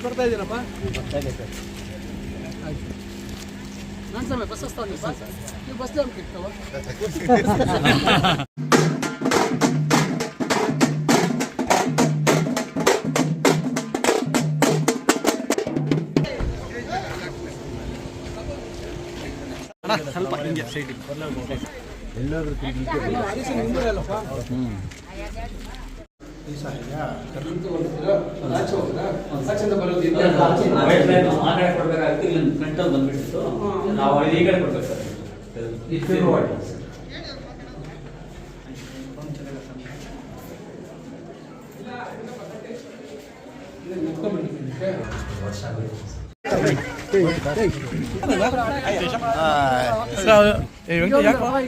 Bus ಬರ್ತಾ ಇದ್ದೀರಪ್ಪ? ನಾನು ಸಮಯ ಬಸ್ ಬಸ್ ನೀವು ಬಸ್ ಜಾಮ್ ಕಿತ್ತವ ಫ್ರಂಟಲ್ಲಿ ಬಂದ್ಬಿಟ್ಟಿತ್ತು ನಾವು ಈ ಕಡೆ ಕೊಡ್ಬೇಕು ಸರ್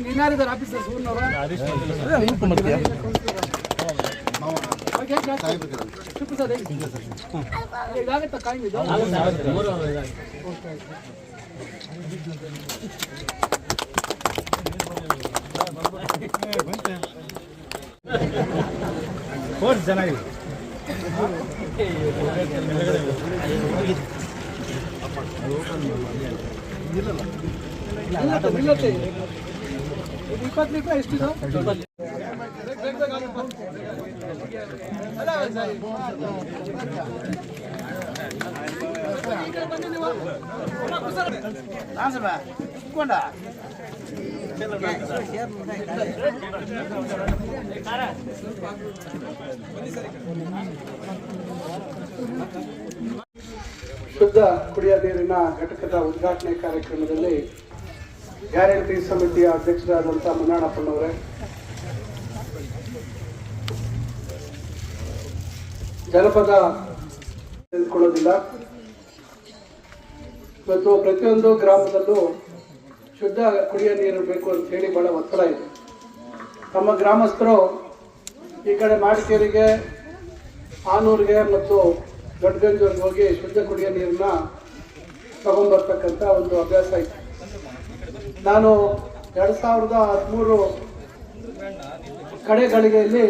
ಇನ್ನಾರಿದ್ದಾರೆ ಆಫೀಸರ್ಸ್ ಊರಿನವರು ಇದಾಗತ್ತಾ ನಿಲ್ಲತ್ತೆ. ಇದು ಇಪ್ಪತ್ತು ರೂಪಾಯಿ ಎಷ್ಟಿದು ಶುದ್ಧ ಕುಡಿಯ ನೀರಿನ ಘಟಕದ ಉದ್ಘಾಟನೆ ಕಾರ್ಯಕ್ರಮದಲ್ಲಿ ಗ್ಯಾರಂಟಿ ಸಮಿತಿಯ ಅಧ್ಯಕ್ಷರಾದಂಥ ಮನ್ನಾಡಪ್ಪನವರೇ ಜನಪದ ತೆಗೆದುಕೊಳ್ಳೋದಿಲ್ಲ. ಮತ್ತು ಪ್ರತಿಯೊಂದು ಗ್ರಾಮದಲ್ಲೂ ಶುದ್ಧ ಕುಡಿಯ ನೀರು ಬೇಕು ಅಂತ ಹೇಳಿ ಬಹಳ ಒತ್ತಡ ಇದೆ. ನಮ್ಮ ಗ್ರಾಮಸ್ಥರು ಈ ಕಡೆ ಮಾಡಿಕೇರಿಗೆ, ಆನೂರಿಗೆ ಮತ್ತು ದೊಡ್ಡಗಂಜೂರಿಗೆ ಹೋಗಿ ಶುದ್ಧ ಕುಡಿಯೋ ನೀರನ್ನ ತಗೊಂಡ್ಬರ್ತಕ್ಕಂಥ ಒಂದು ಅಭ್ಯಾಸ ಇತ್ತು ನಾನು ಎರಡು ಸಾವಿರದ ಹದಿಮೂರು ಕಡೆಗಳಿಗೆಯಲ್ಲಿ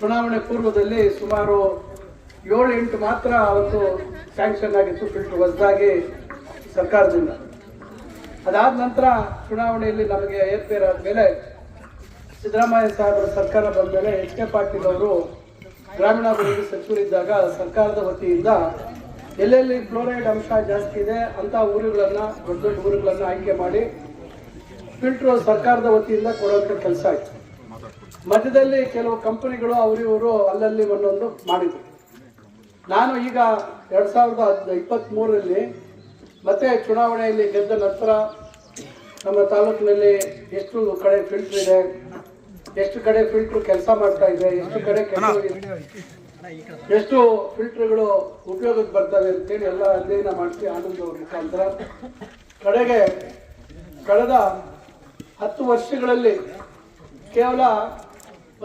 ಚುನಾವಣೆ ಪೂರ್ವದಲ್ಲಿ ಸುಮಾರು ಏಳು ಎಂಟು ಮಾತ್ರ ಅವತ್ತು ಸ್ಯಾಂಕ್ಷನ್ ಆಗಿತ್ತು ಫಿಲ್ಟರ್ ಹೊಸದಾಗಿ ಸರ್ಕಾರದಿಂದ. ಅದಾದ ನಂತರ ಚುನಾವಣೆಯಲ್ಲಿ ನಮಗೆ ಏರ್ಪೇರಾದ ಆದಮೇಲೆ ಸಿದ್ದರಾಮಯ್ಯ ಸಾಹೇಬರ ಸರ್ಕಾರ ಬಂದ ಮೇಲೆ ಎಚ್ ಕೆ ಪಾಟೀಲ್ ಅವರು ಗ್ರಾಮೀಣಾಭಿವೃದ್ಧಿ ಸಚಿವರಿದ್ದಾಗ ಸರ್ಕಾರದ ವತಿಯಿಂದ ಎಲ್ಲೆಲ್ಲಿ ಫ್ಲೋರೈಡ್ ಅಂಶ ಜಾಸ್ತಿ ಇದೆ ಅಂತ ಊರುಗಳನ್ನು, ದೊಡ್ಡ ದೊಡ್ಡ ಊರುಗಳನ್ನು ಆಯ್ಕೆ ಮಾಡಿ ಫಿಲ್ಟರ್ ಸರ್ಕಾರದ ವತಿಯಿಂದ ಕೊಡುವಂಥ ಕೆಲಸ ಆಯ್ತು. ಮಧ್ಯದಲ್ಲಿ ಕೆಲವು ಕಂಪನಿಗಳು ಅವರಿವರು ಅಲ್ಲಲ್ಲಿ ಒಂದೊಂದು ಮಾಡಿದ್ರು. ನಾನು ಈಗ ಎರಡು ಸಾವಿರದ ಇಪ್ಪತ್ತ್ ಮೂರರಲ್ಲಿ ಮತ್ತೆ ಚುನಾವಣೆಯಲ್ಲಿ ಗೆದ್ದ ನಂತರ ನಮ್ಮ ತಾಲೂಕಿನಲ್ಲಿ ಎಷ್ಟು ಕಡೆ ಫಿಲ್ಟರ್ ಇದೆ ಎಷ್ಟು ಕಡೆ ಫಿಲ್ಟರ್ ಕೆಲಸ ಮಾಡ್ತಾ ಇದೆ ಎಷ್ಟು ಕಡೆ ಕೆಲ್ಸ- ಎಷ್ಟು ಫಿಲ್ಟರ್ಗಳು ಉಪಯೋಗಕ್ಕೆ ಬರ್ತವೆ ಅಂತೇಳಿ ಎಲ್ಲ ಅಧ್ಯಯನ ಮಾಡಿಸಿ ಆನಂದ ಅವ್ರ ಮುಖಾಂತರ. ಕಡೆಗೆ ಕಳೆದ ಹತ್ತು ವರ್ಷಗಳಲ್ಲಿ ಕೇವಲ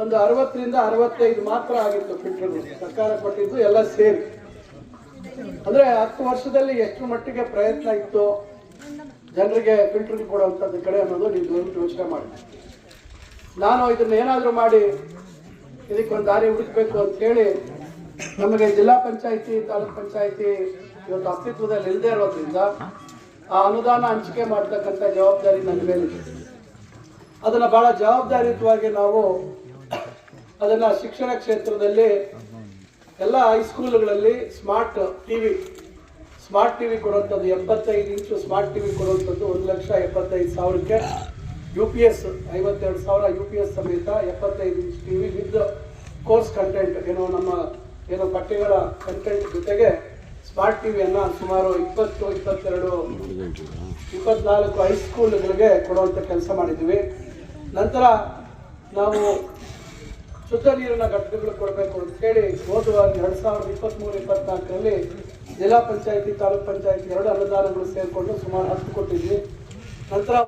ಒಂದು ಅರವತ್ತರಿಂದ ಅರವತ್ತೈದು ಮಾತ್ರ ಆಗಿತ್ತು ಫಿಲ್ಟರ್ಗಳು ಸರ್ಕಾರ ಕೊಟ್ಟಿದ್ದು ಎಲ್ಲ ಸೇರಿ. ಅಂದ್ರೆ ಹತ್ತು ವರ್ಷದಲ್ಲಿ ಎಷ್ಟು ಮಟ್ಟಿಗೆ ಪ್ರಯತ್ನ ಇತ್ತು ಜನರಿಗೆ ಫಿಲ್ಟರ್ ಕೊಡುವಂಥದ್ದು ಕಡೆ ಅನ್ನೋದು ನೀವು ದಯವಿಟ್ಟು ಯೋಚನೆ ಮಾಡಿ. ನಾನು ಇದನ್ನ ಏನಾದರೂ ಮಾಡಿ ಇದಕ್ಕೊಂದು ದಾರಿ ಹುಡುಕಬೇಕು ಅಂತ ಹೇಳಿ ನಮಗೆ ಜಿಲ್ಲಾ ಪಂಚಾಯಿತಿ, ತಾಲೂಕ್ ಪಂಚಾಯಿತಿ ಇವತ್ತು ಅಸ್ತಿತ್ವದಲ್ಲಿ ಇಲ್ಲದೆ ಇರೋದ್ರಿಂದ ಆ ಅನುದಾನ ಹಂಚಿಕೆ ಮಾಡ್ತಕ್ಕಂಥ ಜವಾಬ್ದಾರಿ ನನ್ನ ಮೇಲಿದೆ. ಅದನ್ನ ಬಹಳ ಜವಾಬ್ದಾರಿಯುತವಾಗಿ ನಾವು ಅದನ್ನ ಶಿಕ್ಷಣ ಕ್ಷೇತ್ರದಲ್ಲಿ ಎಲ್ಲ ಹೈಸ್ಕೂಲ್ಗಳಲ್ಲಿ ಸ್ಮಾರ್ಟ್ ಟಿವಿ ಸ್ಮಾರ್ಟ್ ಟಿವಿ ಕೊಡುವಂಥದ್ದು ಎಪ್ಪತ್ತೈದು ಇಂಚು ಸ್ಮಾರ್ಟ್ ಟಿವಿ ಕೊಡುವಂಥದ್ದು ಒಂದು ಲಕ್ಷ ಎಪ್ಪತ್ತೈದು ಸಾವಿರಕ್ಕೆ ಯು ಪಿ ಎಸ್ ಐವತ್ತೆರಡು ಸಾವಿರ ಯು ಪಿ ಎಸ್ ಸಮೇತ ಎಪ್ಪತ್ತೈದು inch TV with course content ಏನೋ ನಮ್ಮ ಏನೋ ಪಠ್ಯಗಳ ಕಂಟೆಂಟ್ ಜೊತೆಗೆ ಸ್ಮಾರ್ಟ್ ಟಿವಿಯನ್ನು ಸುಮಾರು ಇಪ್ಪತ್ತು, ಇಪ್ಪತ್ತೆರಡು, ಇಪ್ಪತ್ನಾಲ್ಕು ಹೈಸ್ಕೂಲ್ಗಳಿಗೆ ಕೊಡುವಂಥ ಕೆಲಸ ಮಾಡಿದ್ದೀವಿ. ನಂತರ ನಾವು ಶುದ್ಧ ನೀರಿನ ಘಟಕಗಳು ಕೊಡಬೇಕು ಅಂತ ಹೇಳಿ ಹೋದ ಎರಡು ಸಾವಿರದ ಇಪ್ಪತ್ತ್ಮೂರು ಇಪ್ಪತ್ನಾಲ್ಕರಲ್ಲಿ ಜಿಲ್ಲಾ ಪಂಚಾಯತಿ, ತಾಲೂಕ್ ಪಂಚಾಯತಿ ಎರಡು ಅನುದಾನಗಳು ಸೇರಿಕೊಂಡು ಸುಮಾರು ಹತ್ತು ಕೊಟ್ಟಿದ್ವಿ ನಂತರ